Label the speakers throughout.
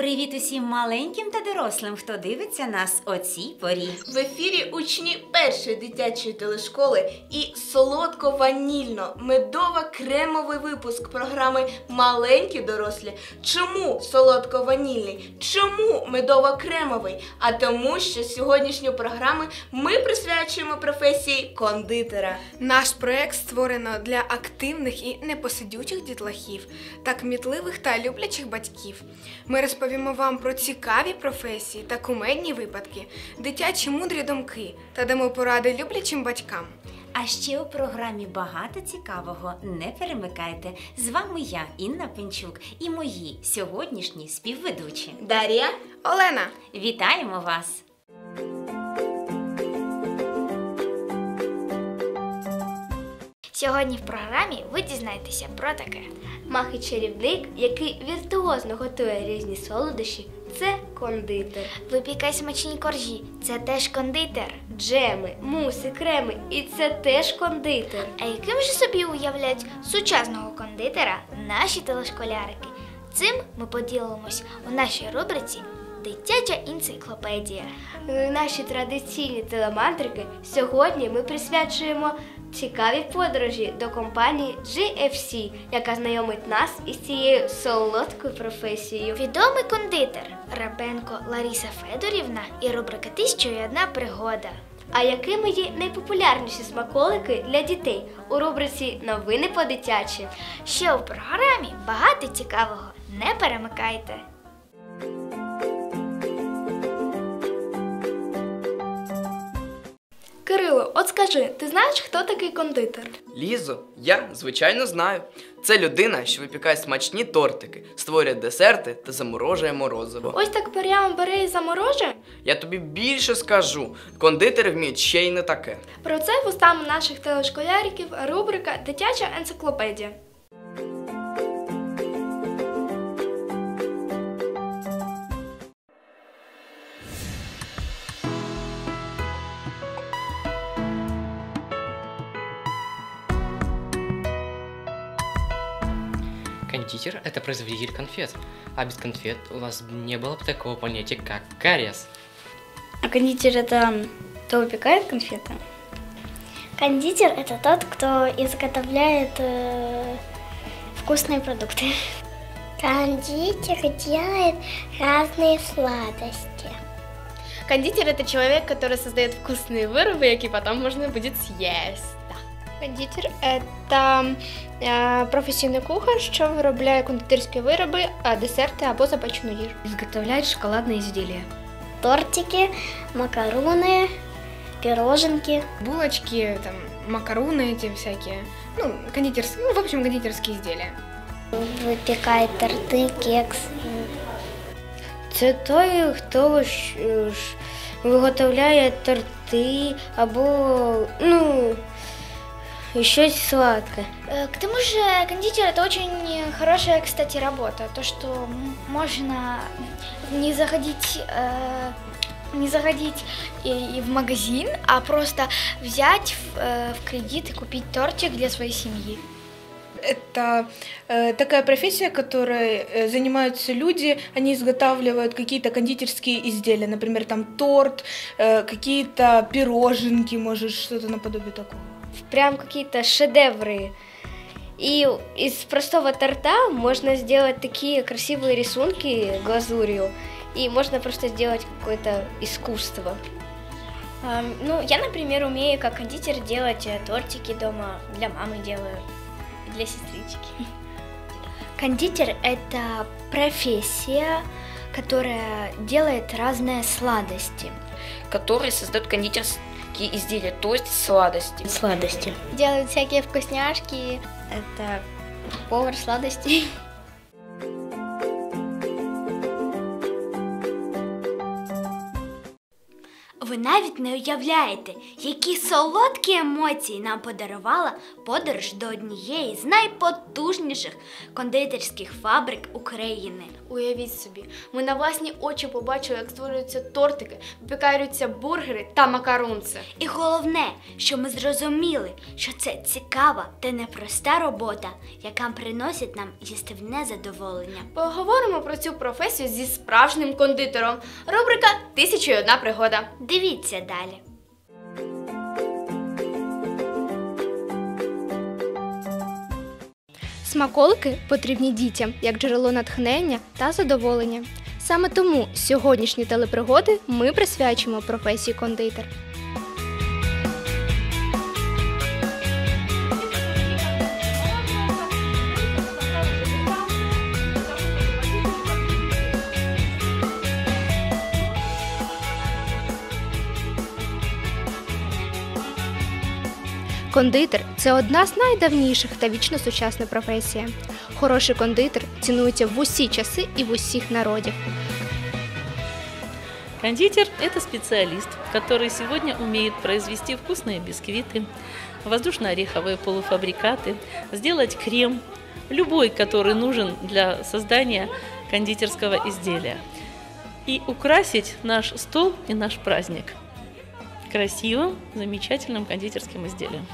Speaker 1: Привіт усім маленьким та дорослим, хто дивиться нас о цій порі.
Speaker 2: В ефірі учні першої дитячої телешколи і солодко-ванільно-медово-кремовий випуск програми Маленькі дорослі. Чому солодко-ванільний? Чому медово-кремовий? А тому, що сьогоднішню програму ми присвячуємо професії кондитера.
Speaker 3: Наш проект створено для активних і непосидючих дітлахів та кмітливих та люблячих батьків. Ми розповімо вам про цікаві професії та кумедні випадки, дитячі мудрі думки та дамо поради люблячим батькам.
Speaker 1: А ще у програмі багато цікавого. Не перемикайте. З вами я, Інна Пенчук, і мої сьогоднішні співведучі.
Speaker 2: Дар'я
Speaker 3: Олена,
Speaker 1: Вітаємо вас!
Speaker 4: Сьогодні в програмі ви дізнаєтеся про таке. Махи-чарівник, який віртуозно готує різні солодощі, це кондитер. Випікай смачні коржі, це теж кондитер. Джеми, муси, креми, і це теж кондитер. А яким же собі уявляють сучасного кондитера наші телешколярики? Цим ми поділимось у нашій рубриці Дитяча енциклопедія. Е, Наші традиційні телемантрики сьогодні ми присвячуємо цікавій подорожі до компанії GFC, яка знайомить нас із цією солодкою професією. Відомий кондитер Рабенко Ларіса Федорівна і рубрика «1101 пригода. А якими є найпопулярніші смаколики для дітей у рубриці Новини по-дитячі? Ще у програмі багато цікавого. Не перемикайте!
Speaker 3: От скажи, ти знаєш, хто такий кондитер?
Speaker 5: Лізо, я звичайно знаю. Це людина, що випікає смачні тортики, створює десерти та заморожує морозиво.
Speaker 3: Ось так прямо бере і заморожує?
Speaker 5: Я тобі більше скажу: кондитери вміють ще й не таке.
Speaker 3: Про це вустами наших телешколяриків рубрика Дитяча енциклопедія.
Speaker 6: Кондитер – это производитель конфет, а без конфет у нас не было бы такого понятия, как кариес.
Speaker 4: А кондитер это кто выпекает конфеты?
Speaker 7: Кондитер – это тот, кто изготовляет э, вкусные продукты. Кондитер делает разные сладости.
Speaker 3: Кондитер это человек, который создает вкусные вироби, які потім можна буде з'їсти. Кондитер це е, професійний кухар, що виробляє кондитерські вироби, е, десерти або запечену їжу.
Speaker 4: Изготовляет шоколадные изделия.
Speaker 7: Тортики, макароны, пироженки.
Speaker 3: Булочки, там, макароны эти всякие. Ну, кондитерские, ну, в общем, кондитерские изделия.
Speaker 7: Выпекает торты, кекс.
Speaker 4: Це той, хто ж, ж, виготовляє торти або ну, щось сладке.
Speaker 8: Э, К тому же кондитер это очень хорошая, кстати, работа. То, что можно не заходить, э, не заходить и, и в магазин, а просто взять в, э, в кредит и купить тортик для своей семьи.
Speaker 3: Это э, такая профессия, которой э, занимаются люди, они изготавливают какие-то кондитерские изделия, например, там торт, э, какие-то пироженки, может, что-то наподобие такого.
Speaker 4: Прям какие-то шедевры. И из простого торта можно сделать такие красивые рисунки глазурью. И можно просто сделать какое-то искусство.
Speaker 8: Эм, Ну, я, например, умею как кондитер делать э, тортики дома, для мамы делаю, для сестрички.
Speaker 4: Кондитер – это профессия, которая делает разные сладости.
Speaker 9: который создает кондитерские изделия, то есть сладости.
Speaker 4: Сладости.
Speaker 8: Делают всякие вкусняшки. Это повар сладостей.
Speaker 4: Ви навіть не уявляєте, які солодкі емоції нам подарувала подорож до однієї з найпотужніших кондитерських фабрик України.
Speaker 8: Уявіть собі, ми на власні очі побачили, як створюються тортики, випікаються бургери та макарунці.
Speaker 4: І головне, що ми зрозуміли, що це цікава та непроста робота, яка приносить нам їстивне задоволення.
Speaker 8: Поговоримо про цю професію зі справжнім кондитером. Рубрика «Тисяча і одна пригода.
Speaker 4: Дивіться далі.
Speaker 10: Смаколики потрібні дітям як джерело натхнення та задоволення. Саме тому сьогоднішні телепригоди ми присвячимо професії кондитер. Кондитер це одна з найдавніших та вічно сучасна професія. Хороший кондитер цінується в усі часи і в усіх народів.
Speaker 11: Кондитер – это специалист, который сегодня умеет произвести вкусные бисквиты, воздушно-ореховые полуфабрикаты, сделать крем, любой, который нужен для создания кондитерского изделия, и украсить наш стол и наш праздник красивым, замечательным кондитерским изделием.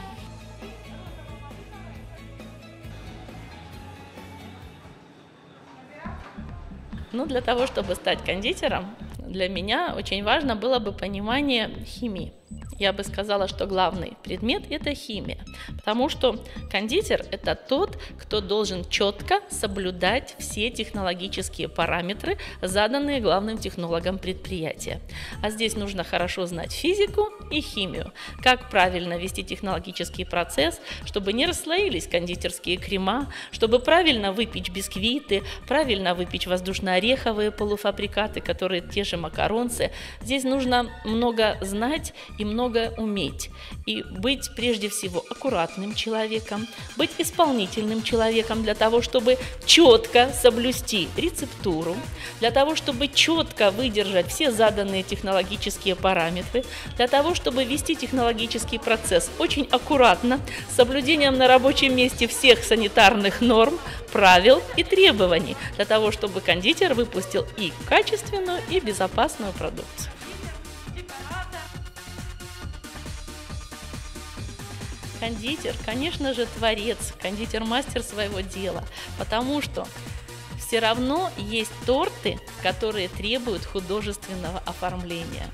Speaker 11: Ну, для того, чтобы стать кондитером, для меня очень важно было бы понимание химии. Я бы сказала, что главный предмет – это химия, потому что кондитер – это тот, кто должен четко соблюдать все технологические параметры, заданные главным технологом предприятия. А здесь нужно хорошо знать физику и химию, как правильно вести технологический процесс, чтобы не расслоились кондитерские крема, чтобы правильно выпечь бисквиты, правильно выпечь воздушно-ореховые полуфабрикаты, которые те же макаронцы. Здесь нужно много знать и много уметь. И быть прежде всего аккуратным человеком, быть исполнительным человеком для того, чтобы четко соблюсти рецептуру, для того, чтобы четко выдержать все заданные технологические параметры, для того, чтобы вести технологический процесс очень аккуратно, с соблюдением на рабочем месте всех санитарных норм, правил и требований, для того, чтобы кондитер выпустил и качественную, и безопасную продукцию. Кондитер, конечно же, творец, кондитер-мастер своего дела, потому что все равно есть торты, которые требуют художественного оформления.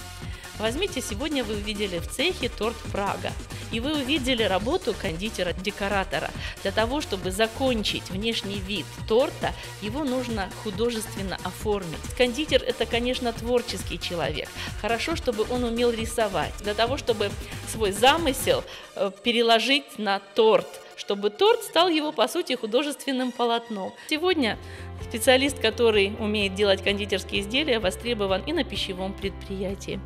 Speaker 11: Возьмите, сегодня вы увидели в цехе торт Прага, и вы увидели работу кондитера-декоратора. Для того, чтобы закончить внешний вид торта, его нужно художественно оформить. Кондитер – это, конечно, творческий человек. Хорошо, чтобы он умел рисовать. Для того, чтобы свой замысел э, переложить на торт, чтобы торт стал его, по сути, художественным полотном. Сегодня специалист, который умеет делать кондитерские изделия, востребован и на пищевом предприятии,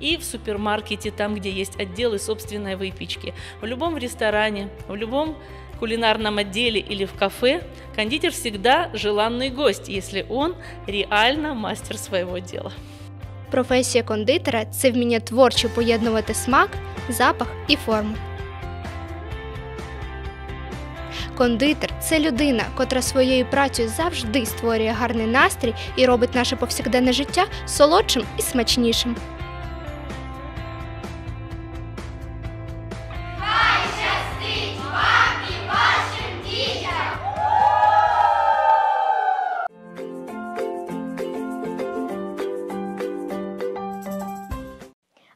Speaker 11: и в супермаркете, там, где есть отделы собственной выпечки, в любом ресторане, в любом кулинарном отделе или в кафе, кондитер всегда желанный гость, если он реально мастер своего дела.
Speaker 10: Професія кондитера це вміння творчо поєднувати смак, запах і форму. Кондитер це людина, котра своєю працею завжди створює гарний настрій і робить наше повсякденне життя солодшим і смачнішим.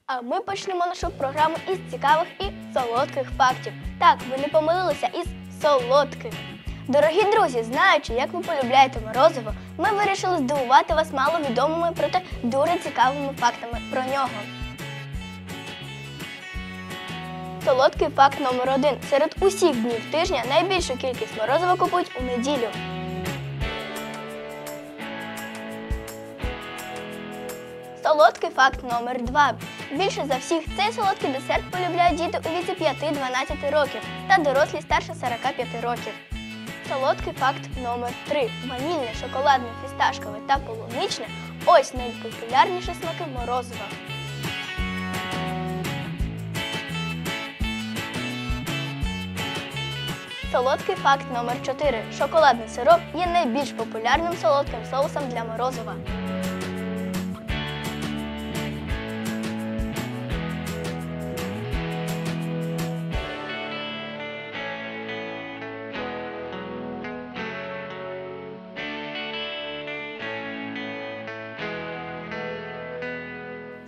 Speaker 7: А ми почнемо нашу програму із цікавих і солодких фактів. Так, ви не помилилися із солодких. Дорогі друзі, знаючи, як ви полюбляєте морозиво, ми вирішили здивувати вас маловідомими, проте дуже цікавими фактами про нього. Солодкий факт номер один. Серед усіх днів тижня найбільшу кількість морозива купують у неділю. Солодкий факт номер 2 Більше за всіх цей солодкий десерт полюбляють діти у віці 5-12 років та дорослі старше 45 років. Солодкий факт номер 3 Ванільне, шоколадне, фісташкове та полуничне ось найпопулярніші смаки морозива. Солодкий факт номер 4 Шоколадний сироп є найбільш популярним солодким соусом для морозова.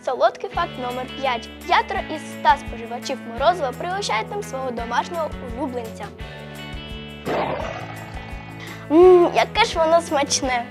Speaker 7: Солодкий факт номер 5 П'ятеро із 100 споживачів морозива пригощають ним свого домашнього улюбленця. Ммм, яке ж воно смачне!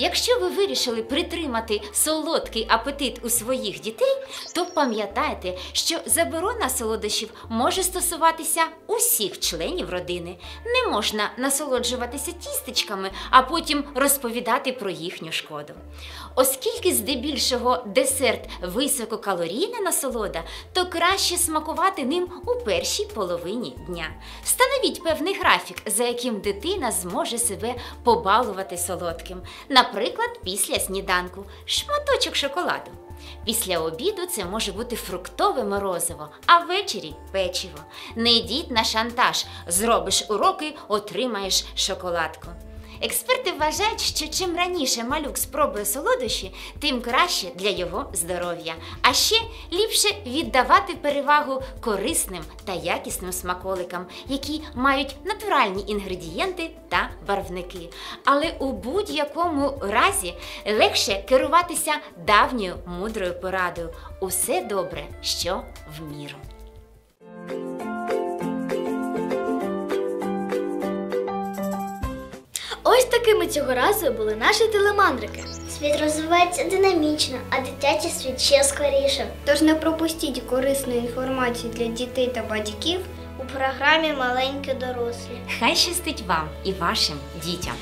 Speaker 1: Якщо ви вирішили притримати солодкий апетит у своїх дітей, то пам'ятайте, що заборона солодощів може стосуватися усіх членів родини. Не можна насолоджуватися тістечками, а потім розповідати про їхню шкоду. Оскільки здебільшого десерт висококалорійна насолода, то краще смакувати ним у першій половині дня. Встановіть певний графік, за яким дитина зможе себе побалувати солодким. Після сніданку шматочок шоколаду. Після обіду це може бути фруктове морозиво, а ввечері печиво. Не йдіть на шантаж. Зробиш уроки, отримаєш шоколадку. Експерти вважають, що чим раніше малюк спробує солодощі, тим краще для його здоров'я. А ще ліпше віддавати перевагу корисним та якісним смаколикам, які мають натуральні інгредієнти та барвники. Але у будь-якому разі легше керуватися давньою мудрою порадою. Усе добре, що в міру.
Speaker 4: Такими цього разу були наші телемандрики.
Speaker 12: Світ розвивається динамічно, а дитячий світ ще скоріше.
Speaker 8: Тож не пропустіть корисну інформацію для дітей та батьків
Speaker 12: У програмі Маленькі дорослі.
Speaker 1: Хай щастить вам і вашим дітям.